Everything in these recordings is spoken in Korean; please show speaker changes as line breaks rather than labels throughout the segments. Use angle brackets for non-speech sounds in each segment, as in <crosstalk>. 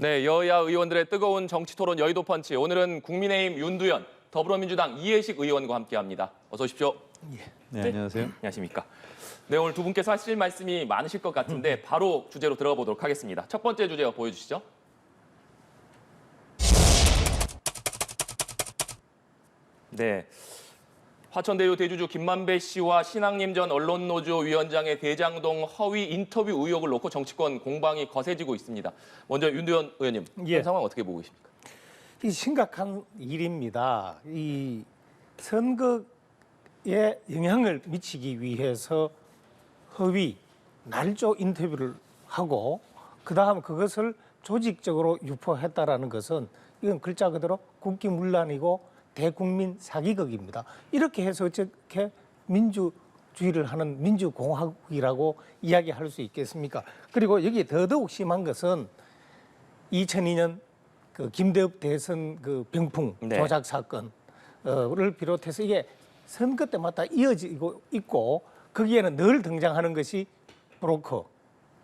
네, 여야 의원들의 뜨거운 정치 토론 여의도 펀치. 오늘은 국민의힘 윤두현, 더불어민주당 이해식 의원과 함께합니다. 어서 오십시오.
네, 안녕하세요.
안녕하십니까. 네, 오늘 두 분께서 하실 말씀이 많으실 것 같은데 바로 주제로 들어가 보도록 하겠습니다. 첫 번째 주제 보여주시죠. 네. 화천대유 대주주 김만배 씨와 신앙님 전 언론노조 위원장의 대장동 허위 인터뷰 의혹을 놓고 정치권 공방이 거세지고 있습니다. 먼저 윤두현 의원님,
예.
현 상황 어떻게 보고 계십니까?
이 심각한 일입니다. 이 선거에 영향을 미치기 위해서 허위 날조 인터뷰를 하고 그 다음 그것을 조직적으로 유포했다라는 것은 이건 글자 그대로 국기문란이고 대국민 사기극입니다. 이렇게 해서 어떻게 민주주의를 하는 민주공화국이라고 이야기할 수 있겠습니까? 그리고 여기 더더욱 심한 것은 2002년 그 김대엽 대선 그 병풍
네.
조작 사건을 비롯해서 이게 선거 때마다 이어지고 있고 거기에는 늘 등장하는 것이 브로커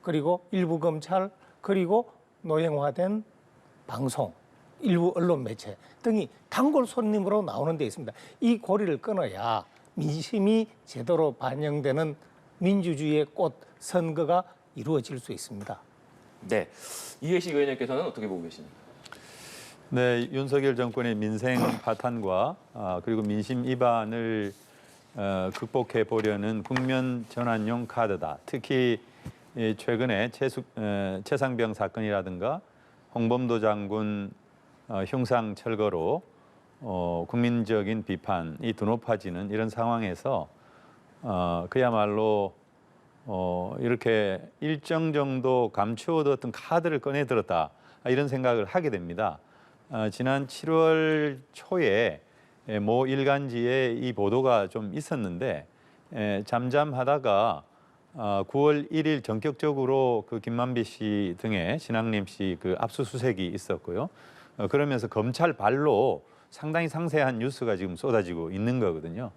그리고 일부 검찰 그리고 노형화된 방송 일부 언론 매체 등이 단골 손님으로 나오는 데 있습니다. 이 고리를 끊어야 민심이 제대로 반영되는 민주주의의 꽃 선거가 이루어질 수 있습니다.
네. 이해식 의원님께서는 어떻게 보고 계십니까?
네, 윤석열 정권의 민생 <clears throat> 파탄과 아, 그리고 민심 이반을 어, 극복해 보려는 국면 전환용 카드다. 특히 이 최근에 최수, 에, 최상병 사건이라든가 홍범도 장군 어, 흉상 철거로 어, 국민적인 비판이 드높아지는 이런 상황에서 어, 그야말로 어, 이렇게 일정 정도 감추어뒀던 카드를 꺼내 들었다 아, 이런 생각을 하게 됩니다. 어, 지난 7월 초에 에, 모 일간지에 이 보도가 좀 있었는데 에, 잠잠하다가 어, 9월 1일 전격적으로 그 김만비 씨 등의 신앙림 씨 그 압수수색이 있었고요. 어, 그러면서 검찰 발로 상당히 상세한 뉴스가 지금 쏟아지고 있는 거거든요.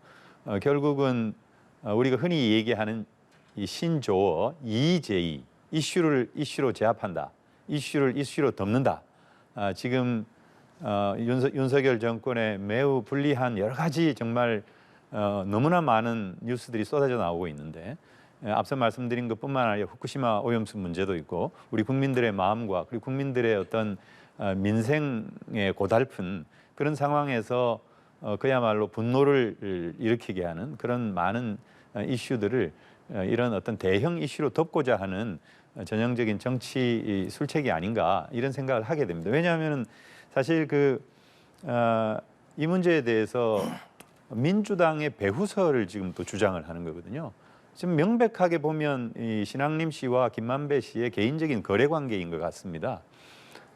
어, 결국은 어, 우리가 흔히 얘기하는 이 신조어 EJ 이슈를 이슈로 제압한다. 이슈를 이슈로 덮는다. 아, 지금 어, 윤석, 윤석열 정권의 매우 불리한 여러 가지 정말 어, 너무나 많은 뉴스들이 쏟아져 나오고 있는데 에, 앞서 말씀드린 것뿐만 아니라 후쿠시마 오염수 문제도 있고 우리 국민들의 마음과 그리고 국민들의 어떤 어, 민생에 고달픈 그런 상황에서 어, 그야말로 분노를 일으키게 하는 그런 많은 어, 이슈들을 어, 이런 어떤 대형 이슈로 덮고자 하는 어, 전형적인 정치 이 술책이 아닌가 이런 생각을 하게 됩니다. 왜냐하면 사실 그, 어, 이 문제에 대해서 민주당의 배후설을 지금 또 주장을 하는 거거든요. 지금 명백하게 보면 이 신앙림 씨와 김만배 씨의 개인적인 거래 관계인 것 같습니다.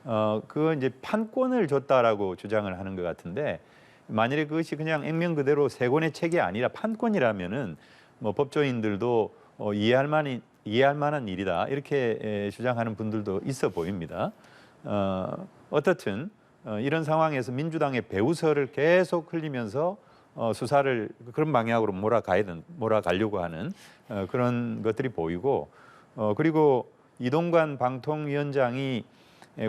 어, 그거 이제 판권을 줬다라고 주장을 하는 것 같은데 만일에 그것이 그냥 액면 그대로 세 권의 책이 아니라 판권이라면은 뭐 법조인들도 어, 이해할 만한 이해할 만한 일이다 이렇게 에, 주장하는 분들도 있어 보입니다. 어, 어떻든 어, 이런 상황에서 민주당의 배우설을 계속 흘리면서 어, 수사를 그런 방향으로 몰아가야 된, 몰아가려고 하는 어, 그런 것들이 보이고 어, 그리고 이동관 방통위원장이 에,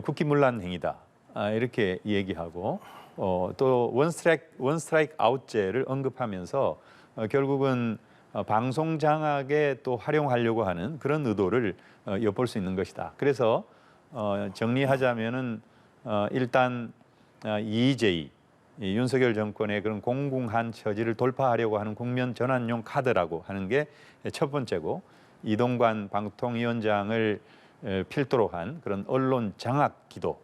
국기문란 행위다 아, 이렇게 얘기하고 어, 또 원스트라이크 원스트라이크 아웃제를 언급하면서 어, 결국은 어, 방송 장악에 또 활용하려고 하는 그런 의도를 어, 엿볼 수 있는 것이다. 그래서 어, 정리하자면은 어, 일단 어, EJ 이 윤석열 정권의 그런 공공한 처지를 돌파하려고 하는 국면 전환용 카드라고 하는 게 첫 번째고 이동관 방통위원장을 에, 필두로 한 그런 언론 장악 기도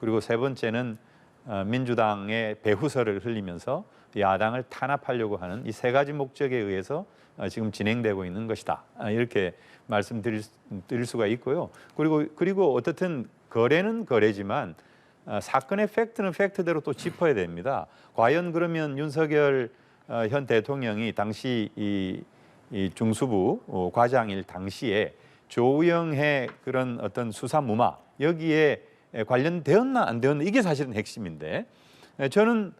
그리고 세 번째는 어, 민주당의 배후설을 흘리면서 야당을 탄압하려고 하는 이 세 가지 목적에 의해서 어, 지금 진행되고 있는 것이다 아, 이렇게 말씀드릴 수- 드릴 수가 있고요. 그리고 그리고 어떻든 거래는 거래지만 어, 사건의 팩트는 팩트대로 또 짚어야 됩니다. 과연 그러면 윤석열 어, 현 대통령이 당시 이, 이 중수부 어, 과장일 당시에 조우영의 그런 어떤 수사 무마 여기에 에, 관련되었나 안 되었나 이게 사실은 핵심인데 에, 저는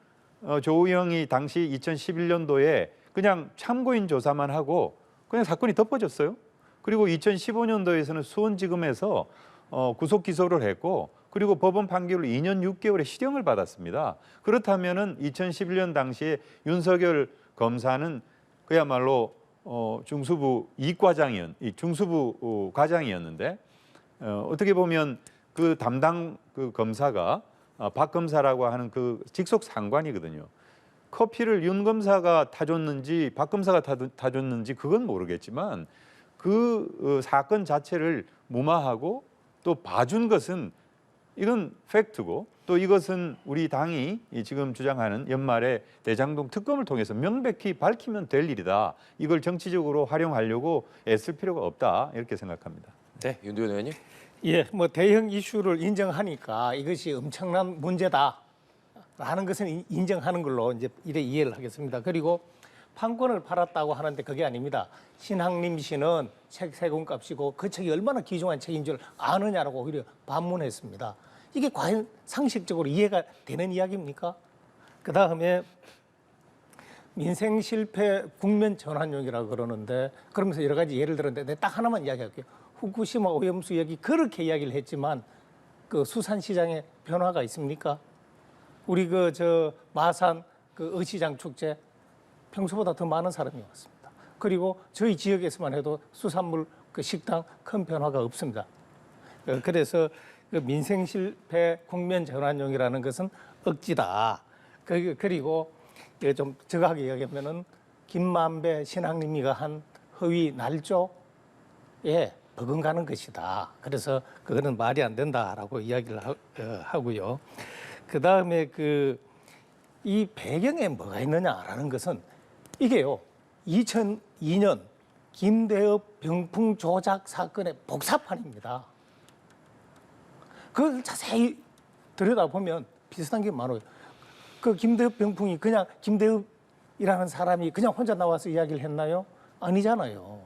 어, 조우영이 당시 2011년도에 그냥 참고인 조사만 하고 그냥 사건이 덮어졌어요. 그리고 2015년도에서는 수원지검에서 어, 구속 기소를 했고 그리고 법원 판결로 2년 6개월의 실형을 받았습니다. 그렇다면은 2011년 당시에 윤석열 검사는 그야말로 어, 중수부 이과장이었, 이 중수부 어, 과장이었는데 어, 어떻게 보면 그 담당 그 검사가 어, 박 검사라고 하는 그 직속 상관이거든요. 커피를 윤 검사가 타줬는지 박 검사가 타- 타줬는지 그건 모르겠지만 그 어, 사건 자체를 무마하고 또 봐준 것은 이건 팩트고 또 이것은 우리 당이 이 지금 주장하는 연말에 대장동 특검을 통해서 명백히 밝히면 될 일이다. 이걸 정치적으로 활용하려고 애쓸 필요가 없다 이렇게 생각합니다.
네, 윤두현 의원님.
예, 뭐 대형 이슈를 인정하니까 이것이 엄청난 문제다 라는 것은 인- 인정하는 걸로 이제 이래 이해를 하겠습니다. 그리고 판권을 팔았다고 하는데 그게 아닙니다. 신학림 씨는 책 세금 값이고 그 책이 얼마나 귀중한 책인 줄 아느냐라고 오히려 반문했습니다. 이게 과연 상식적으로 이해가 되는 이야기입니까? 그 다음에 민생 실패 국면 전환용이라고 그러는데 그러면서 여러 가지 예를 들었는데 딱 하나만 이야기할게요. 후쿠시마 오염수 얘기 그렇게 이야기를 했지만 그 수산 시장에 변화가 있습니까? 우리 그 저 마산 그 어시장 축제 평소보다 더 많은 사람이 왔습니다. 그리고 저희 지역에서만 해도 수산물 그 식당 큰 변화가 없습니다. 어, 그래서 그 민생 실패 국면 전환용이라는 것은 억지다. 그- 그리고 좀 정확하게 이야기하면은 김만배 신학님이가 한 허위 날조에 버금가는 것이다. 그래서 그거는 말이 안 된다라고 이야기를 하, 어, 하고요. 그 다음에 그 이 배경에 뭐가 있느냐라는 것은 이게요. 2002년 김대엽 병풍 조작 사건의 복사판입니다. 그걸 자세히 들여다보면 비슷한 게 많아요. 그 김대엽 병풍이 그냥 김대엽이라는 사람이 그냥 혼자 나와서 이야기를 했나요? 아니잖아요.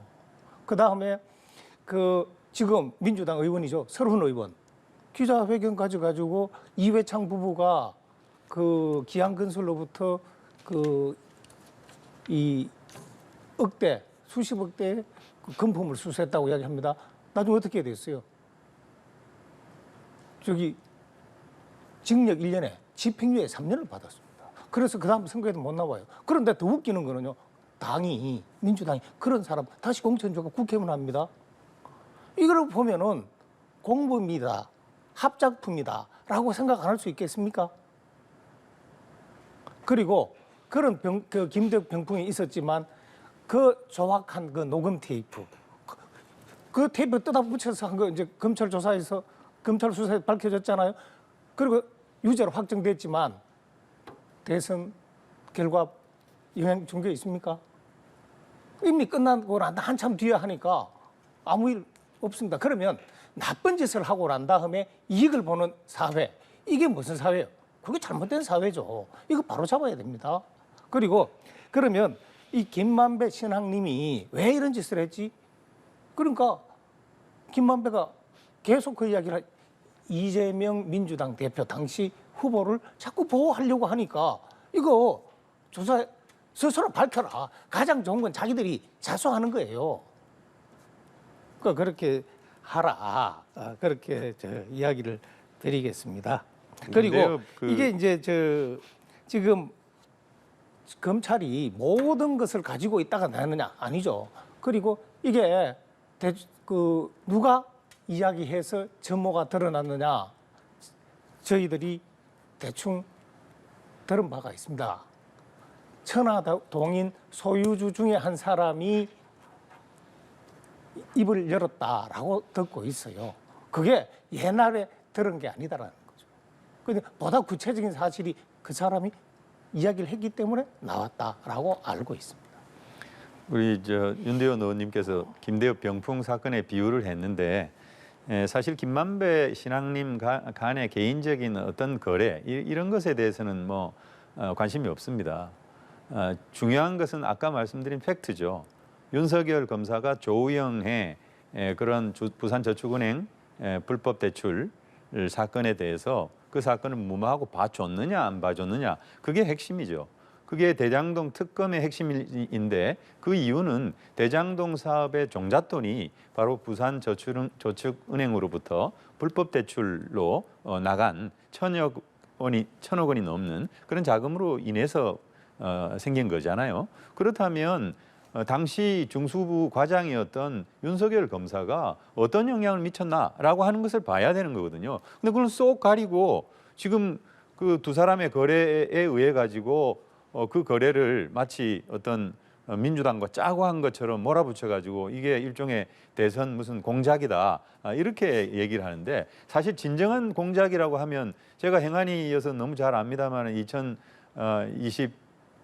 그 다음에 그 지금 민주당 의원이죠. 설훈 의원. 기자회견 가져가지고 이회창 부부가 그 기한건설로부터 그 이 억대 수십억 대의 그 금품을 수수했다고 이야기합니다. 나중에 어떻게 됐어요? 저기 징역 1년에 집행유예 3년을 받았습니다. 그래서 그 다음 선거에도 못 나와요. 그런데 더 웃기는 거는요. 당이 민주당이 그런 사람 다시 공천 주고 국회의원 합니다. 이걸 보면은 공범이다, 합작품이다라고 생각 안 할 수 있겠습니까? 그리고 그런 병, 그 김대엽 병풍이 있었지만 그 조악한 그 녹음 테이프 그, 그 테이프 뜯어 붙여서 한 거 이제 검찰 조사에서 검찰 수사에 밝혀졌잖아요. 그리고 유죄로 확정됐지만 대선 결과 영향 준 게 있습니까? 이미 끝나고 난 한참 뒤에 하니까 아무 일 없습니다. 그러면 나쁜 짓을 하고 난 다음에 이익을 보는 사회 이게 무슨 사회예요? 그게 잘못된 사회죠. 이거 바로 잡아야 됩니다. 그리고 그러면 이 김만배 신학님이 왜 이런 짓을 했지? 그러니까 김만배가 계속 그 이야기를 하- 이재명 민주당 대표 당시 후보를 자꾸 보호하려고 하니까 이거 조사 스스로 밝혀라. 가장 좋은 건 자기들이 자수하는 거예요. 그러니까 그렇게 하라. 아, 그렇게 저 이야기를 드리겠습니다. 그리고
그-
이게 이제 저 지금 검찰이 모든 것을 가지고 있다가 나느냐 아니죠. 그리고 이게 대, 그 누가 이야기해서 전모가 드러났느냐 저희들이 대충 들은 바가 있습니다. 천하동인 소유주 중에 한 사람이 입을 열었다라고 듣고 있어요. 그게 옛날에 들은 게 아니다라는 거죠. 근데 보다 구체적인 사실이 그 사람이 이야기를 했기 때문에 나왔다라고 알고 있습니다.
우리 저 윤대현 의원님께서 김대엽 병풍 사건에 비유를 했는데 에, 사실 김만배 신앙님 가- 간의 개인적인 어떤 거래 이, 이런 것에 대해서는 뭐 어, 관심이 없습니다. 어, 중요한 것은 아까 말씀드린 팩트죠. 윤석열 검사가 조우영의 에, 그런 주- 부산저축은행 에, 불법 대출 사건에 대해서 그 사건을 무마하고 봐줬느냐 안 봐줬느냐 그게 핵심이죠. 그게 대장동 특검의 핵심인데 그 이유는 대장동 사업의 종잣돈이 바로 부산 저축은, 저축은행으로부터 불법 대출로 어, 나간 천억 원이 천억 원이 넘는 그런 자금으로 인해서 어, 생긴 거잖아요. 그렇다면 어, 당시 중수부 과장이었던 윤석열 검사가 어떤 영향을 미쳤나라고 하는 것을 봐야 되는 거거든요. 근데 그걸 쏙 가리고 지금 그 두 사람의 거래에 의해 가지고 어, 그 거래를 마치 어떤 어, 민주당과 짜고 한 것처럼 몰아붙여 가지고 이게 일종의 대선 무슨 공작이다 아, 이렇게 얘기를 하는데 사실 진정한 공작이라고 하면 제가 행안위여서 너무 잘 압니다만 2020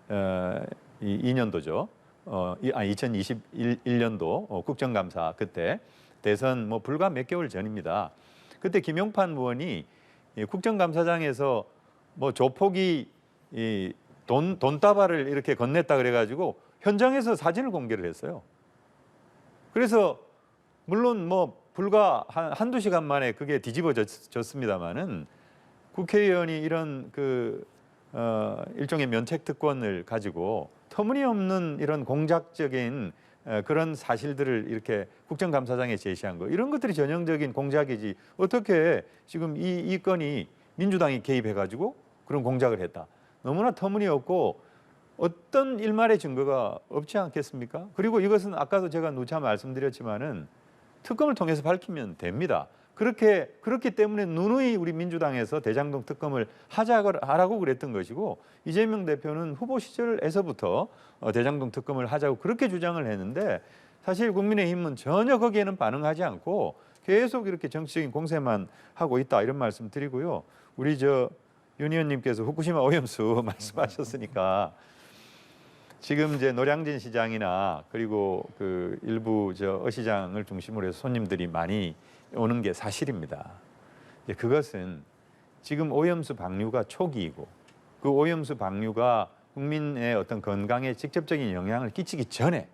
어, 이 2년도죠. 어, 이- 아 2021년도 어, 국정감사 그때 대선 뭐 불과 몇 개월 전입니다. 그때 김용판 의원이 이 국정감사장에서 뭐 조폭이 이 돈 돈다발을 이렇게 건넸다 그래가지고 현장에서 사진을 공개를 했어요. 그래서 물론 뭐 불과 한, 한두 시간 만에 그게 뒤집어졌습니다마는 국회의원이 이런 그 어, 일종의 면책 특권을 가지고 터무니없는 이런 공작적인 어, 그런 사실들을 이렇게 국정감사장에 제시한 거 이런 것들이 전형적인 공작이지 어떻게 지금 이, 이 건이 민주당이 개입해가지고 그런 공작을 했다 너무나 터무니없고 어떤 일말의 증거가 없지 않겠습니까? 그리고 이것은 아까도 제가 누차 말씀드렸지만은 특검을 통해서 밝히면 됩니다. 그렇게 그렇기 때문에 누누이 우리 민주당에서 대장동 특검을 하자고 그랬던 것이고 이재명 대표는 후보 시절에서부터 어, 대장동 특검을 하자고 그렇게 주장을 했는데 사실 국민의힘은 전혀 거기에는 반응하지 않고 계속 이렇게 정치적인 공세만 하고 있다 이런 말씀 드리고요. 우리 저 윤 의원님께서 후쿠시마 오염수 <laughs> 말씀하셨으니까 지금 이제 노량진 시장이나 그리고 그 일부 저 어시장을 중심으로 해서 손님들이 많이 오는 게 사실입니다. 이제 그것은 지금 오염수 방류가 초기이고 그 오염수 방류가 국민의 어떤 건강에 직접적인 영향을 끼치기 전에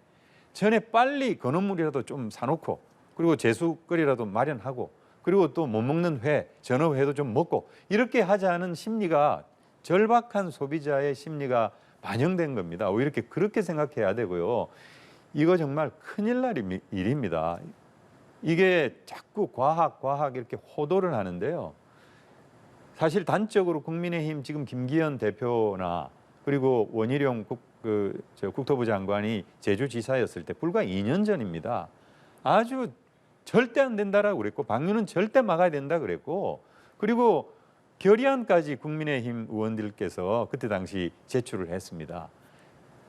전에 빨리 건어물이라도 좀 사놓고 그리고 제수거리라도 마련하고 그리고 또 못 먹는 회, 전어회도 좀 먹고 이렇게 하자는 심리가 절박한 소비자의 심리가 반영된 겁니다. 이렇게 그렇게 생각해야 되고요. 이거 정말 큰일 날 일- 일입니다. 이게 자꾸 과학, 과학 이렇게 호도를 하는데요. 사실 단적으로 국민의힘 지금 김기현 대표나 그리고 원희룡 국, 그, 저 국토부 장관이 제주지사였을 때 불과 2년 전입니다. 아주 절대 안 된다라고 그랬고 방류는 절대 막아야 된다 그랬고 그리고 결의안까지 국민의힘 의원들께서 그때 당시 제출을 했습니다.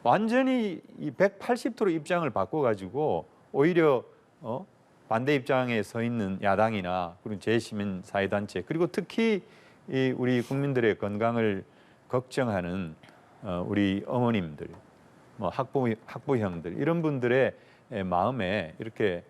완전히 이 180도로 입장을 바꿔가지고 오히려 어? 반대 입장에 서 있는 야당이나 그리고 재시민 사회단체 그리고 특히 이 우리 국민들의 건강을 걱정하는 어, 우리 어머님들, 뭐 학부 학부형들 이런 분들의 에, 마음에 이렇게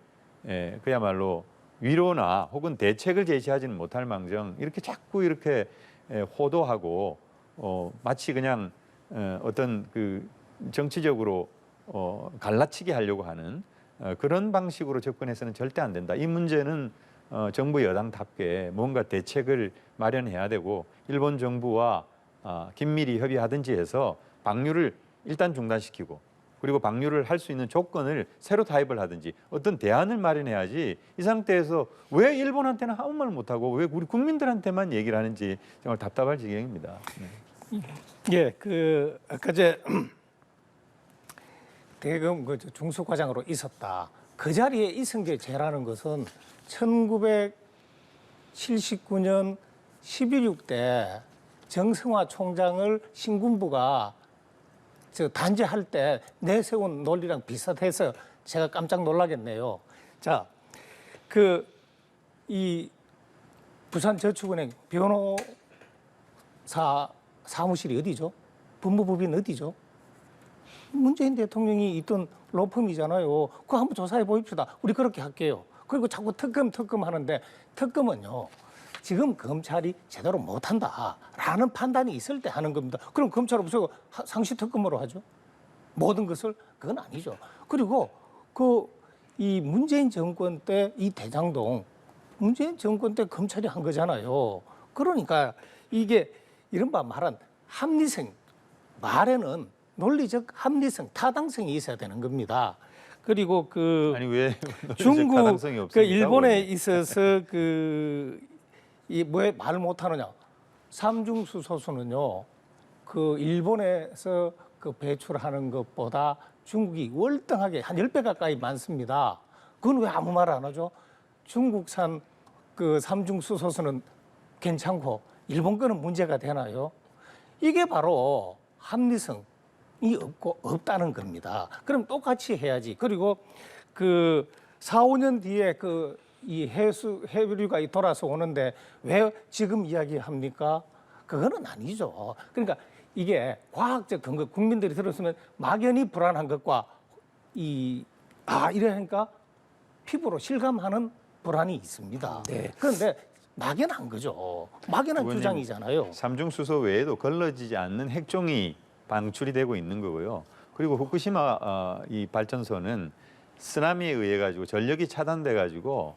에, 그야말로 위로나 혹은 대책을 제시하지는 못할 망정 이렇게 자꾸 이렇게 에, 호도하고 어, 마치 그냥 어, 어떤 그 정치적으로 어, 갈라치기 하려고 하는 어, 그런 방식으로 접근해서는 절대 안 된다. 이 문제는 어, 정부 여당답게 뭔가 대책을 마련해야 되고 일본 정부와 아, 긴밀히 협의하든지 해서 방류를 일단 중단시키고 그리고 방류를 할 수 있는 조건을 새로 타입을 하든지 어떤 대안을 마련해야지 이 상태에서 왜 일본한테는 아무 말 못하고 왜 우리 국민들한테만 얘기를 하는지 정말 답답할 지경입니다. 네.
예, 그 아까 제 <clears throat> 대검 그 중수과장으로 있었다. 그 자리에 이승재 제라는 것은 1979년 11.6 때 정승화 총장을 신군부가 저 단죄할 때 내세운 논리랑 비슷해서 제가 깜짝 놀라겠네요. 자, 그 이 부산저축은행 변호사 사무실이 어디죠? 법무법인 어디죠? 문재인 대통령이 있던 로펌이잖아요. 그거 한번 조사해 보입시다. 우리 그렇게 할게요. 그리고 자꾸 특검 특검 하는데 특검은요. 지금 검찰이 제대로 못한다 라는 판단이 있을 때 하는 겁니다. 그럼 검찰은 무슨 하- 상시 특검으로 하죠? 모든 것을 그건 아니죠. 그리고 그 이 문재인 정권 때 이 대장동 문재인 정권 때 검찰이 한 거잖아요. 그러니까 이게 이른바 말한 합리성 말에는 논리적 합리성, 타당성이 있어야 되는 겁니다. 그리고 그
아니 왜
중국 그? 일본에 있어서 그 이 왜 말을 못하느냐 삼중수 소수는요 그 일본에서 그 배출하는 것보다 중국이 월등하게 한 열 배 가까이 많습니다. 그건 왜 아무 말 안 하죠? 중국산 그 삼중수 소수는 괜찮고 일본 거는 문제가 되나요? 이게 바로 합리성이 없고 없다는 겁니다. 그럼 똑같이 해야지. 그리고 그 4, 5년 뒤에 그 이 해수 해류가 돌아서 오는데 왜 지금 이야기합니까? 그거는 아니죠. 그러니까 이게 과학적 근거 국민들이 들었으면 막연히 불안한 것과 이 아 이러니까 피부로 실감하는 불안이 있습니다. 그런데 막연한 거죠. 막연한 주장이잖아요.
삼중수소 외에도 걸러지지 않는 핵종이 방출이 되고 있는 거고요. 그리고 후쿠시마 어, 이 발전소는 쓰나미에 의해 가지고 전력이 차단돼 가지고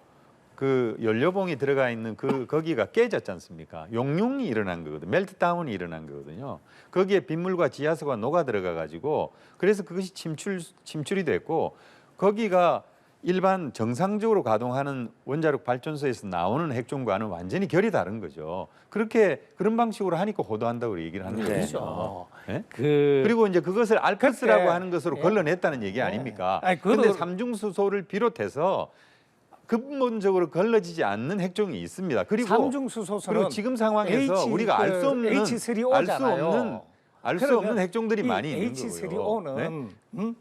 그 연료봉이 들어가 있는 그 거기가 깨졌지 않습니까? 용융이 일어난 거거든요. 멜트다운이 일어난 거거든요. 거기에 빗물과 지하수가 녹아 들어가 가지고 그래서 그것이 침출 침출이 됐고 거기가 일반 정상적으로 가동하는 원자력 발전소에서 나오는 핵종과는 완전히 결이 다른 거죠. 그렇게 그런 방식으로 하니까 호도한다고 얘기를 하는
네.
거죠.
그렇죠.
예?
그
그리고 이제 그것을 알프스라고
그때-
하는 것으로
예.
걸러냈다는 얘기 아닙니까?
아니,
그런데
그것도-
삼중수소를 비롯해서 근본적으로 걸러지지 않는 핵종이 있습니다. 그리고
삼중 수소수는
그리고 지금 상황에서
H,
우리가
알수그
없는
H3O
알수
잖아요.
없는 알 수 없는 핵종들이
이
많이 있는 거고요.
H3O는
네?
음?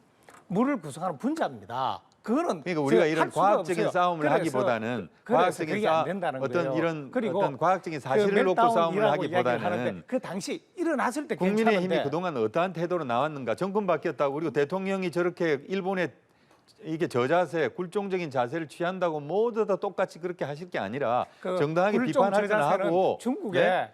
물을 구성하는 분자입니다. 그거는
그러니까 우리가
저
이런
할 수가
과학적인
없어요.
싸움을
그래서-
하기보다는
그래서
과학적인
그게 싸안 된다는
어떤
거예요.
이런
그리고
어떤 과학적인
그
사실을 놓고 싸움을
멜다운이라고 이야기를 하는데
하기보다는
그 당시 일어났을 때
국민의힘이
괜찮은데
그동안 어떠한 태도로 나왔는가 정권 바뀌었다고 그리고 대통령이 저렇게 일본에 이게 저자세 굴종적인 자세를 취한다고 모두 다 똑같이 그렇게 하실 게 아니라
그
정당하게 비판할 건 하고
중국에
네?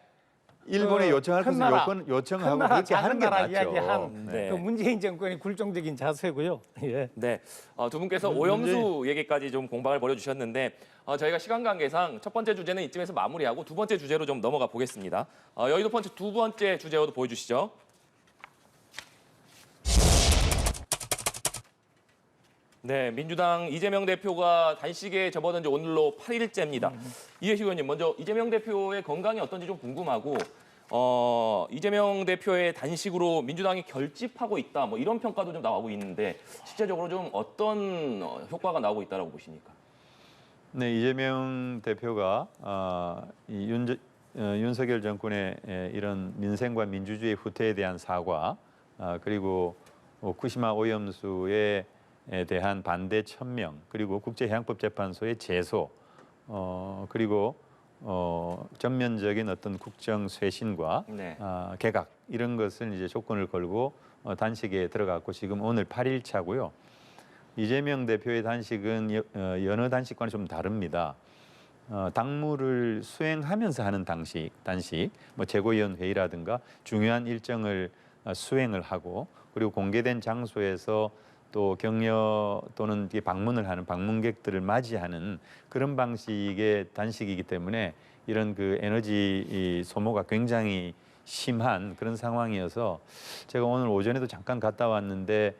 일본에
그
요청할
큰
것은
나라,
요건, 요청하고 그렇게 하는 게 맞죠.
이야기한
네.
그 문재인 정권의 굴종적인 자세고요. <laughs> 예.
네, 어, 두 분께서
문-
오염수 얘기까지 좀 공방을 벌여주셨는데 어, 저희가 시간 관계상 첫 번째 주제는 이쯤에서 마무리하고 두 번째 주제로 좀 넘어가 보겠습니다. 어, 여의도 펀치 두 번째 주제로도 보여주시죠. 네, 민주당 이재명 대표가 단식에 접어든 지 오늘로 8일째입니다. 이해식 의원님, 먼저 이재명 대표의 건강이 어떤지 좀 궁금하고, 어, 이재명 대표의 단식으로 민주당이 결집하고 있다, 뭐 이런 평가도 좀 나오고 있는데, 실제적으로 좀 어떤 어, 효과가 나오고 있다라고 보십니까?
네, 이재명 대표가 아, 이 윤, 어, 윤석열 정권의 에, 이런 민생과 민주주의 후퇴에 대한 사과 아, 그리고 후쿠시마 오염수에 에 대한 반대 천명 그리고 국제해양법재판소의 제소 어, 그리고 어, 전면적인 어떤 국정 쇄신과
네.
아, 개각 이런 것을 이제 조건을 걸고 어, 단식에 들어갔고 지금 오늘 8일 차고요. 이재명 대표의 단식은 여, 어, 여느 단식과는 좀 다릅니다. 어, 당무를 수행하면서 하는 단식, 단식, 뭐 최고위원 회의라든가 중요한 일정을 어, 수행을 하고 그리고 공개된 장소에서 또 격려 또는 방문을 하는 방문객들을 맞이하는 그런 방식의 단식이기 때문에 이런 그 에너지 이 소모가 굉장히 심한 그런 상황이어서 제가 오늘 오전에도 잠깐 갔다 왔는데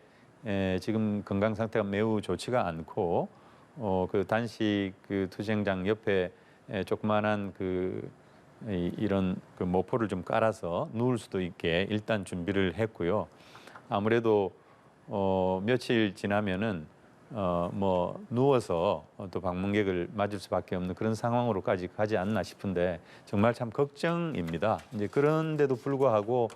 에, 지금 건강 상태가 매우 좋지가 않고 어, 그 단식 그 투쟁장 옆에 에, 조그만한 그 이, 이런 그 모포를 좀 깔아서 누울 수도 있게 일단 준비를 했고요. 아무래도 어, 며칠 지나면은 어, 뭐 누워서 어, 또 방문객을 맞을 수밖에 없는 그런 상황으로까지 가지 않나 싶은데 정말 참 걱정입니다. 이제 그런데도 불구하고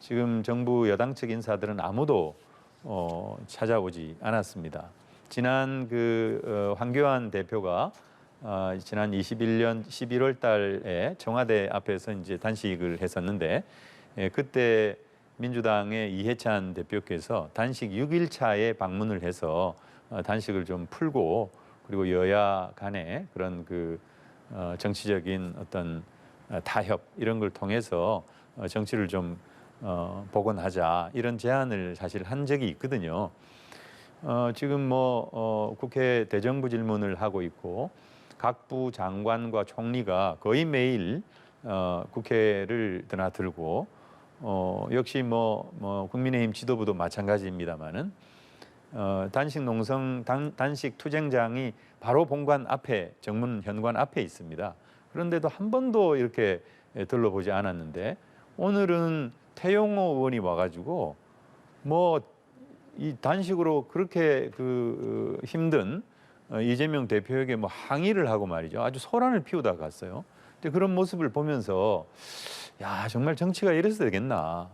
지금 정부 여당 측 인사들은 아무도 어, 찾아오지 않았습니다. 지난 그 어, 황교안 대표가 어, 지난 21년 11월 달에 청와대 앞에서 이제 단식을 했었는데 예, 그때 민주당의 이해찬 대표께서 단식 6일 차에 방문을 해서 어, 단식을 좀 풀고 그리고 여야 간의 그런 그 어, 정치적인 어떤 어, 타협 이런 걸 통해서 어, 정치를 좀 어, 복원하자 이런 제안을 사실 한 적이 있거든요. 어, 지금 뭐 어, 국회 대정부 질문을 하고 있고 각 부 장관과 총리가 거의 매일 어, 국회를 드나들고 어, 역시 뭐, 뭐 국민의힘 지도부도 마찬가지입니다만은 어, 단식 농성 단, 단식 투쟁장이 바로 본관 앞에 정문 현관 앞에 있습니다. 그런데도 한 번도 이렇게 들러보지 않았는데 오늘은 태용호 의원이 와가지고 뭐 이 단식으로 그렇게 그 어, 힘든 어, 이재명 대표에게 뭐 항의를 하고 말이죠. 아주 소란을 피우다 갔어요. 근데 그런 모습을 보면서 야 정말 정치가 이래서 되겠나.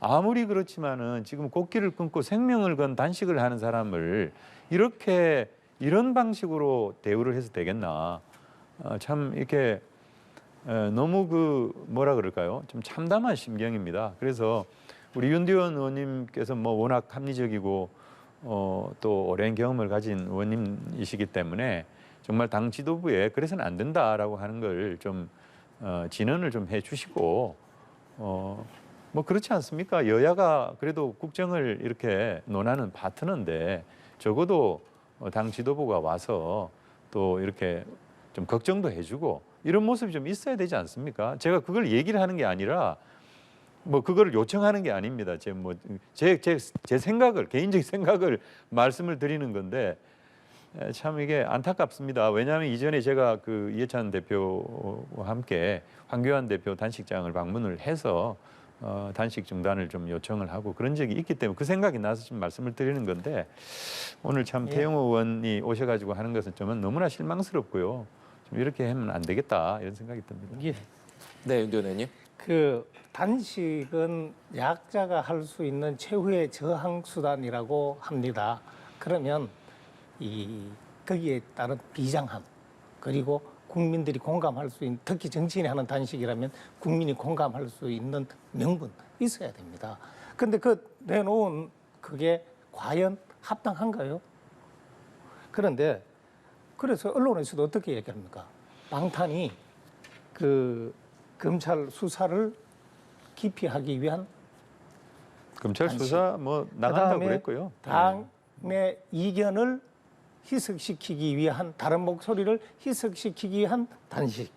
아무리 그렇지만은 지금 꽃길을 끊고 생명을 건 단식을 하는 사람을 이렇게 이런 방식으로 대우를 해서 되겠나. 어, 참 이렇게 에, 너무 그 뭐라 그럴까요? 좀 참담한 심경입니다. 그래서 우리 윤디원 의원님께서 뭐 워낙 합리적이고 어, 또 오랜 경험을 가진 의원님이시기 때문에 정말 당 지도부에 그래서는 안 된다라고 하는 걸좀 어, 진언을 좀 해주시고 어, 뭐 그렇지 않습니까? 여야가 그래도 국정을 이렇게 논하는 파트너인데 적어도 어, 당 지도부가 와서 또 이렇게 좀 걱정도 해주고 이런 모습이 좀 있어야 되지 않습니까? 제가 그걸 얘기를 하는 게 아니라 뭐 그거를 요청하는 게 아닙니다. 제 뭐제제제 생각을 개인적인 <laughs> 생각을 말씀을 드리는 건데 에, 참 이게 안타깝습니다. 왜냐하면 이전에 제가 그 이해찬 대표와 함께 황교안 대표 단식장을 방문을 해서 어, 단식 중단을 좀 요청을 하고 그런 적이 있기 때문에 그 생각이 나서 지금 말씀을 드리는 건데 오늘 참
예.
태영호 의원이 오셔가지고 하는 것은 좀 너무나 실망스럽고요. 좀 이렇게 하면 안 되겠다 이런 생각이 듭니다.
이게
네, 윤대원 의원님.
그 단식은 약자가 할 수 있는 최후의 저항 수단이라고 합니다. 그러면 이 거기에 따른 비장함 그리고 국민들이 공감할 수 있는 특히 정치인이 하는 단식이라면 국민이 공감할 수 있는 명분 있어야 됩니다. 근데 그 내놓은 그게 과연 합당한가요? 그런데 그래서 언론에서도 어떻게 얘기합니까? 방탄이 그 검찰 수사를 기피하기 위한
검찰
단식.
수사 뭐 나간다고 그랬고요.
당의 이견을 희석시키기 위한 다른 목소리를 희석시키기 위한 단식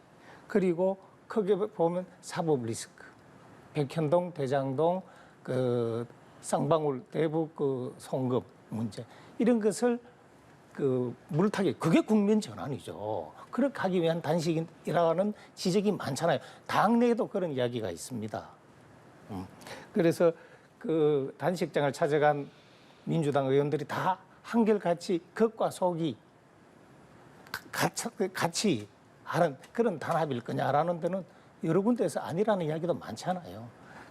그리고 크게 보면 사법 리스크 백현동 대장동 그 쌍방울 대북 그 송금 문제 이런 것을 그 물타기 그게 국민 전환이죠. 그렇게 하기 위한 단식이라는 지적이 많잖아요. 당내에도 그런 이야기가 있습니다. 음. 그래서 그 단식장을 찾아간 민주당 의원들이 다 한결같이 겉과 속이 같이, 같이 하는 그런 단합일 거냐라는 데는 여러 군데에서 아니라는 이야기도 많잖아요.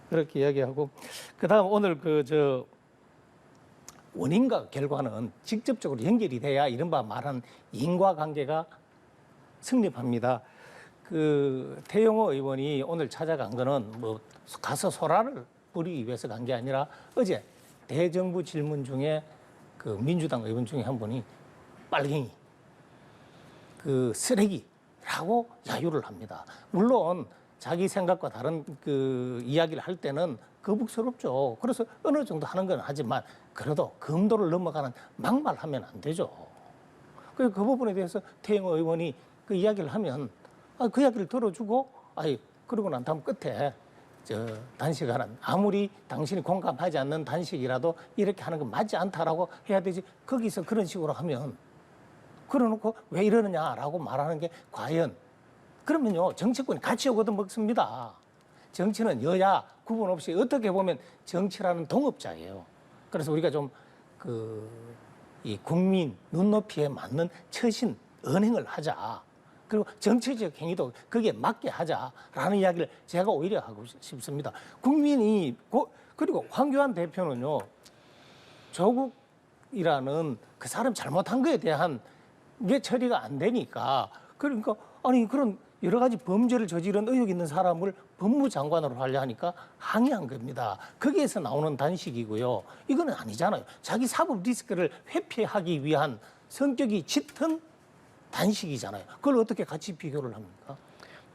그렇게 이야기하고 그다음 오늘 그 저 원인과 결과는 직접적으로 연결이 돼야 이른바 말한 인과 관계가 승립합니다. 그 태영호 의원이 오늘 찾아간 거는 뭐 가서 소라를 뿌리기 위해서 간 게 아니라 어제 대정부 질문 중에 그 민주당 의원 중에 한 분이 빨갱이 그 쓰레기라고 야유를 합니다. 물론 자기 생각과 다른 그 이야기를 할 때는 거북스럽죠. 그래서 어느 정도 하는 건 하지만 그래도 금도를 넘어가는 막말하면 안 되죠. 그래서 그 부분에 대해서 태영호 의원이 그 이야기를 하면 아, 그 이야기를 들어주고 아이 그러고 난 다음 끝에 저 단식하는 아무리 당신이 공감하지 않는 단식이라도 이렇게 하는 건 맞지 않다라고 해야 되지 거기서 그런 식으로 하면 그러놓고 왜 이러느냐라고 말하는 게 과연 그러면요 정치권이 같이 오거든 먹습니다. 정치는 여야 구분 없이 어떻게 보면 정치라는 동업자예요. 그래서 우리가 좀 그 이 국민 눈높이에 맞는 처신 언행을 하자. 그리고 정치적 행위도 거기에 맞게 하자라는 이야기를 제가 오히려 하고 싶습니다. 국민이 고, 그리고 황교안 대표는요 조국이라는 그 사람 잘못한 거에 대한 게 처리가 안 되니까 그러니까 아니 그런 여러 가지 범죄를 저지른 의혹 있는 사람을 법무장관으로 하려 하니까 항의한 겁니다. 거기에서 나오는 단식이고요. 이거는 아니잖아요. 자기 사법 리스크를 회피하기 위한 성격이 짙은 단식이잖아요. 그걸 어떻게 같이 비교를 합니까?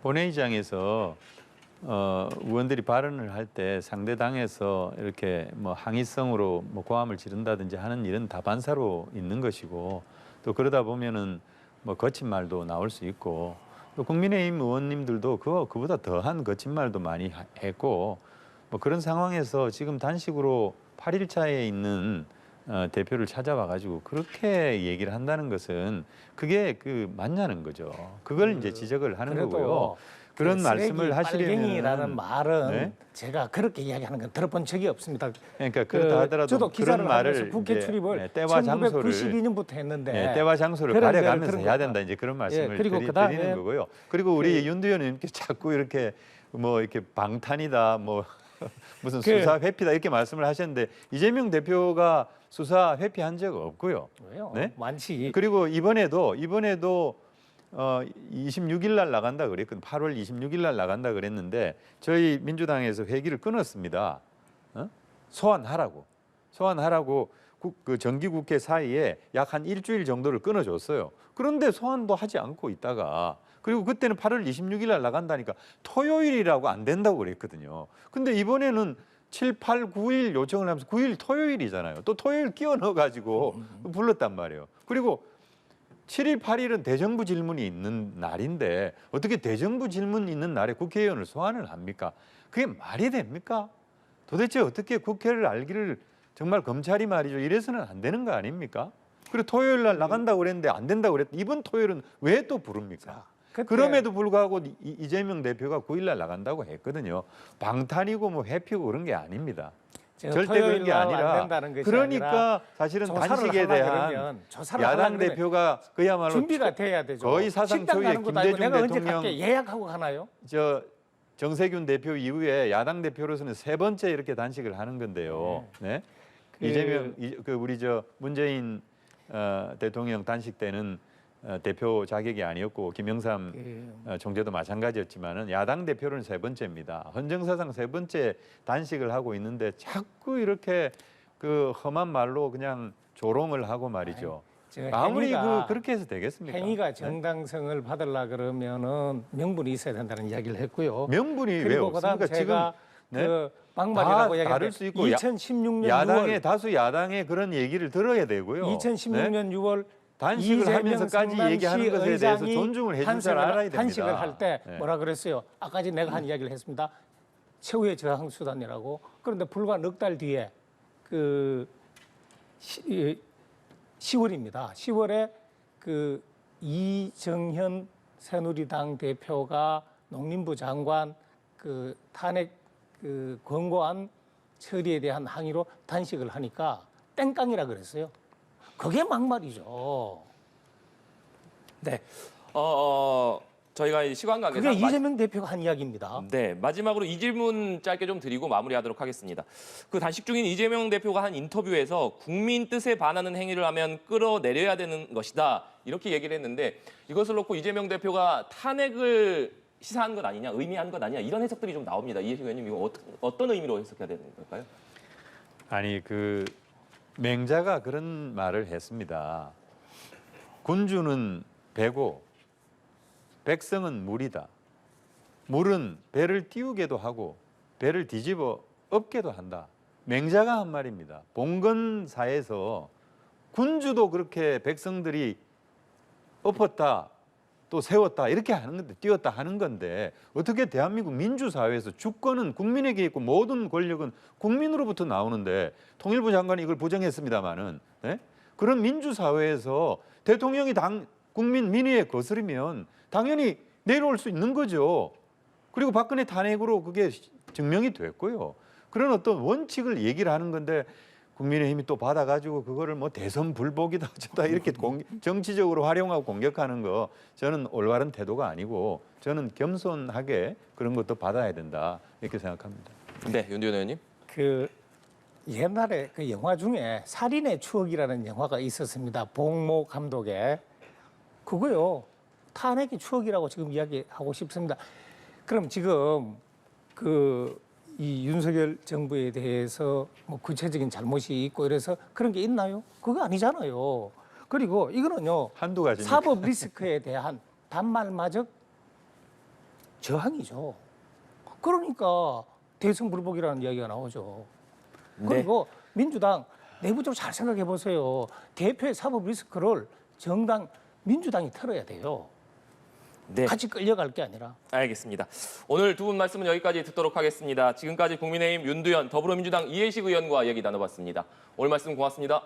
본회의장에서 어, 의원들이 발언을 할 때 상대 당에서 이렇게 뭐 항의성으로 뭐 고함을 지른다든지 하는 일은 다반사로 있는 것이고 또 그러다 보면은 뭐 거친 말도 나올 수 있고 또 국민의힘 의원님들도 그거 그보다 더한 거친 말도 많이 하- 했고 뭐 그런 상황에서 지금 단식으로 8일 차에 있는 어, 대표를 찾아와 가지고 그렇게 얘기를 한다는 것은 그게 그 맞냐는 거죠. 그걸 이제 지적을 하는 거고요.
그래도
그런
그
말씀을 하시려면
빨갱이라는 말은
네?
제가 그렇게 이야기하는 건 들어본 적이 없습니다.
그러니까
그
그렇다 하더라도
저도 기사를
그런 말을
국회 출입을
네, 때와 장소를
1992년부터 했는데
네, 때와 장소를 가려가면서 해야
것
된다 이제 그런 말씀을
예, 그리고
드리,
그다음에
드리는 거고요. 그리고 우리 윤 의원님께 자꾸 이렇게 뭐 이렇게 방탄이다 뭐 <laughs> 무슨
그-
수사 회피다 이렇게 말씀을 하셨는데 이재명 대표가 수사 회피한 적 없고요.
왜요?
네?
많지.
그리고 이번에도 이번에도 어 26일 날 나간다 그랬거든. 8월 26일 날 나간다 그랬는데 저희 민주당에서 회기를 끊었습니다. 어? 소환하라고. 소환하라고 국, 그 정기국회 사이에 약 한 일주일 정도를 끊어줬어요. 그런데 소환도 하지 않고 있다가 그리고 그때는 8월 26일 날 나간다니까 토요일이라고 안 된다고 그랬거든요. 근데 이번에는 7, 8, 9일 요청을 하면서 9일 토요일이잖아요. 또 토요일 끼워 넣어 가지고 불렀단 말이에요. 그리고 7일, 8일은 대정부 질문이 있는 날인데 어떻게 대정부 질문 있는 날에 국회의원을 소환을 합니까? 그게 말이 됩니까? 도대체 어떻게 국회를 알기를 정말 검찰이 말이죠. 이래서는 안 되는 거 아닙니까? 그리고 토요일 날 나간다고 그랬는데 안 된다고 그랬 이번 토요일은 왜 또 부릅니까? 그럼에도 불구하고 이- 이재명 대표가 9일 날 나간다고 했거든요. 방탄이고 뭐 회피고 그런 게 아닙니다.
제가
절대 그런
토요일 게날
아니라
안 된다는 것이
그러니까
아니라
사실은
조사를
단식에 대한
그러면 조사를
야당
그러면
대표가 그야말로
준비가 돼야 되죠.
거의 사상
식당
초유의
가는 것도 아니고
김대중
내가 언제
대통령-
갈게 예약하고 가나요?
저 정세균 대표 이후에 야당 대표로서는 세 번째 이렇게 단식을 하는 건데요. 네.
그-
이재명 이- 그 우리 저 문재인 어, 대통령 단식 때는 어, 대표 자격이 아니었고 김영삼
그
어, 총재도 마찬가지였지만은 야당 대표는 세 번째입니다. 헌정사상 세 번째 단식을 하고 있는데 자꾸 이렇게 그 험한 말로 그냥 조롱을 하고 말이죠.
저
아무리
행위가-
그 그렇게 해서 되겠습니까?
행위가
네?
정당성을 받으려 그러면은 명분이 있어야 된다는 이야기를 했고요.
명분이 왜 없습니까? 지금
제가
네? 그다
막말이라고 얘기했는데
수 있고 야-
2016년
야당의
6월
다수 야당의 그런 얘기를 들어야 되고요. 네?
2016년 6월
단식을 하면서까지 얘기하는 것에 대해서 존중을 해줄 줄 알아야 됩니다.
탄식을 할때
네.
뭐라 그랬어요? 아까 전에 내가 한 이야기를 했습니다. 최후의 저항 수단이라고. 그런데 불과 넉 달 뒤에 그 시, 이 10월입니다. 10월에 그 이정현 새누리당 대표가 농림부 장관 그 탄핵 그 권고안 처리에 대한 항의로 단식을 하니까 땡깡이라 그랬어요. 그게 막말이죠.
네. 어, 어, 저희가 이 시간 관계상
그게
마-
이재명 대표가 한 이야기입니다.
네, 마지막으로 이 질문 짧게 좀 드리고 마무리하도록 하겠습니다. 그 단식 중인 이재명 대표가 한 인터뷰에서 국민 뜻에 반하는 행위를 하면 끌어내려야 되는 것이다 이렇게 얘기를 했는데 이것을 놓고 이재명 대표가 탄핵을 시사한 것 아니냐, 의미한 것 아니냐 이런 해석들이 좀 나옵니다. 이해식 의원님 이거 어떤, 어떤 의미로 해석해야 되는 걸까요?
아니 그 맹자가 그런 말을 했습니다. 군주는 배고 백성은 물이다. 물은 배를 띄우게도 하고 배를 뒤집어 엎게도 한다. 맹자가 한 말입니다. 봉건사에서 군주도 그렇게 백성들이 엎었다 또 세웠다 이렇게 하는 건데 띄웠다 하는 건데 어떻게 대한민국 민주사회에서 주권은 국민에게 있고 모든 권력은 국민으로부터 나오는데 통일부 장관이 이걸 부정했습니다마는 네? 그런 민주사회에서 대통령이 당 국민 민의에 거스르면 당연히 내려올 수 있는 거죠. 그리고 박근혜 탄핵으로 그게 증명이 됐고요. 그런 어떤 원칙을 얘기를 하는 건데 국민의힘이 또 받아가지고 그거를 뭐 대선 불복이다 어쩌다 이렇게 <laughs> 공- 정치적으로 활용하고 공격하는 거 저는 올바른 태도가 아니고 저는 겸손하게 그런 것도 받아야 된다 이렇게 생각합니다.
네, 윤두현 의원님.
그 옛날에 그 영화 중에 살인의 추억이라는 영화가 있었습니다. 봉모 감독의 그거요. 탄핵의 추억이라고 지금 이야기하고 싶습니다. 그럼 지금 그 이 윤석열 정부에 대해서 뭐 구체적인 잘못이 있고 이래서 그런 게 있나요? 그거 아니잖아요. 그리고 이거는요.
한두 가지
사법 리스크에 대한 단말마적 저항이죠. 그러니까 대선 불복이라는 이야기가 나오죠.
네.
그리고 민주당 내부적으로 잘 생각해 보세요. 대표의 사법 리스크를 정당 민주당이 털어야 돼요.
네.
같이 끌려갈 게 아니라
알겠습니다. 오늘 두 분 말씀은 여기까지 듣도록 하겠습니다. 지금까지 국민의힘 윤두현, 더불어민주당 이해식 의원과 얘기 나눠봤습니다. 오늘 말씀 고맙습니다.